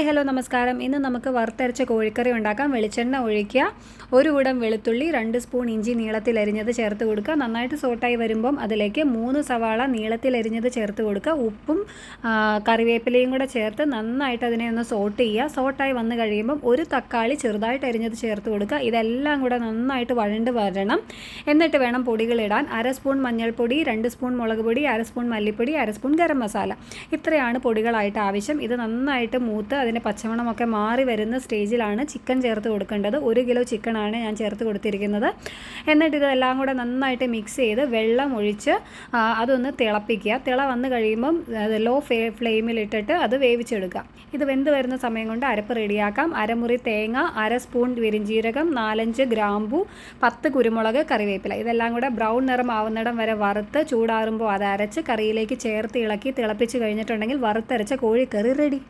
Hi hello നമസ്കാരം. ഇന്ന് നമുക്ക് വറുത്തരച്ച കോഴിക്കറി ഉണ്ടാക്കാം. വെളിച്ചെണ്ണ ഒഴിക്കുക. ഒരു കൂടം വെളുത്തുള്ളി രണ്ട് സ്പൂൺ ഇഞ്ചി നീളത്തിൽ അരിഞ്ഞത് ചേർത്ത് കൊടുക്കുക. നന്നായിട്ട് സോട്ടായി വരുമ്പം അതിലേക്ക് മൂന്ന് സവാള നീളത്തിൽ അരിഞ്ഞത് ചേർത്ത് കൊടുക്കുക. ഉപ്പും കറിവേപ്പിലയും കൂടെ ചേർത്ത് നന്നായിട്ട് അതിനെ ഒന്ന് സോട്ട് ചെയ്യുക. സോട്ടായി വന്നു കഴിയുമ്പം ഒരു തക്കാളി ചെറുതായിട്ട് അരിഞ്ഞത് ചേർത്ത് കൊടുക്കുക. ഇതെല്ലാം കൂടെ നന്നായിട്ട് വഴണ്ട് വരണം. എന്നിട്ട് വേണം പൊടികളിടാൻ അര സ്പൂൺ മഞ്ഞൾപ്പൊടി രണ്ട് സ്പൂൺ മുളക് പൊടി അര സ്പൂൺ മല്ലിപ്പൊടി അര സ്പൂൺ ഗരം മസാല. ഇത്രയാണ് പൊടികളായിട്ട് ആവശ്യം. ഇത് നന്നായിട്ട് മൂത്ത് അതിന്റെ പച്ചമണമൊക്കെ മാറി വരുന്ന സ്റ്റേജിലാണ് ചിക്കൻ ചേർത്ത് കൊടുക്കേണ്ടത്. ഒരു കിലോ ചിക്കനാണ് ഞാൻ ചേർത്ത് കൊടുത്തിരിക്കുന്നത്. എന്നിട്ട് ഇതെല്ലാം കൂടെ നന്നായിട്ട് മിക്സ് ചെയ്ത് വെള്ളം ഒഴിച്ച് അതൊന്ന് തിളപ്പിക്കുക. തിള വന്നു കഴിയുമ്പം ലോ ഫ്ലെയിമിലിട്ടിട്ട് അത് വേവിച്ചെടുക്കുക. ഇത് വെന്ത് വരുന്ന സമയം കൊണ്ട് അരപ്പ് റെഡിയാക്കാം. അരമുറി തേങ്ങ അര സ്പൂൺ വിരിഞ്ചീരകം നാലഞ്ച് ഗ്രാമ്പു പത്ത് കുരുമുളക് കറിവേപ്പില. ഇതെല്ലാം കൂടെ ബ്രൗൺ നിറം ആവുന്നിടം വരെ വറുത്ത് ചൂടാറുമ്പോൾ അത് അരച്ച് കറിയിലേക്ക് ചേർത്ത് ഇളക്കി തിളപ്പിച്ച് കഴിഞ്ഞിട്ടുണ്ടെങ്കിൽ വറുത്തരച്ച കോഴിക്കറി റെഡി.